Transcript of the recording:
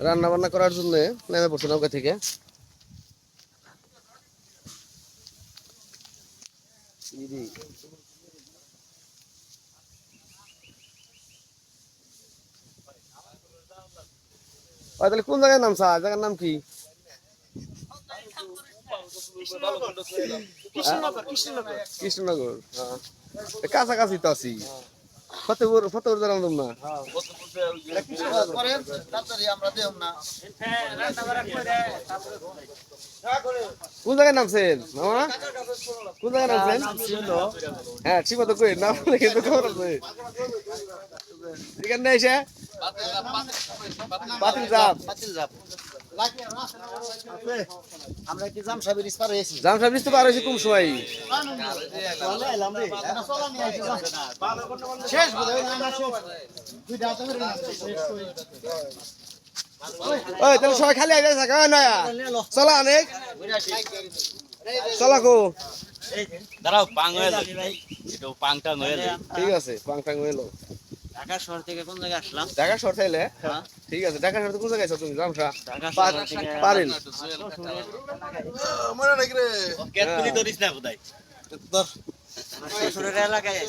রান্না বান্না করার জন্য নেমে পড়ছে নৌকা থেকে। তাহলে কোন জায়গায় নামছা? জায়গার নাম কি? কৃষ্ণনগর। হ্যাঁ। কাছাকাছি তো আছি। ফতেপুর ফতেপুর জানাম না। কোন জায়গায় নামছেন মামা? কোন জায়গায় নামছেন হ্যাঁ ঠিক মতো কই নাম কিন্তু খবর আছে। এখানে এসে আমরা কি ইস্পার হয়েছি? কোন সময় শেষ হয়। ওই তাহলে সবাই খালি আইবে থাকা নয়া চলা অনেক। চলা কো। দাঁড়াও পাং হয়ে যাবে পাং টাং হয়ে ঠিক আছে পাং টাং হইল ঢাকা শহর থেকে কোন জায়গায় আসলাম? ঢাকা শহর থেকে? হ্যাঁ। ঠিক আছে ঢাকা শহর কোন জায়গায় আছো তুমি? জামসা ঢাকা পার- শহর থেকে পারেন। কেতপুলি ধরিস না বোধহয়। শ্বশুরের এলাকায়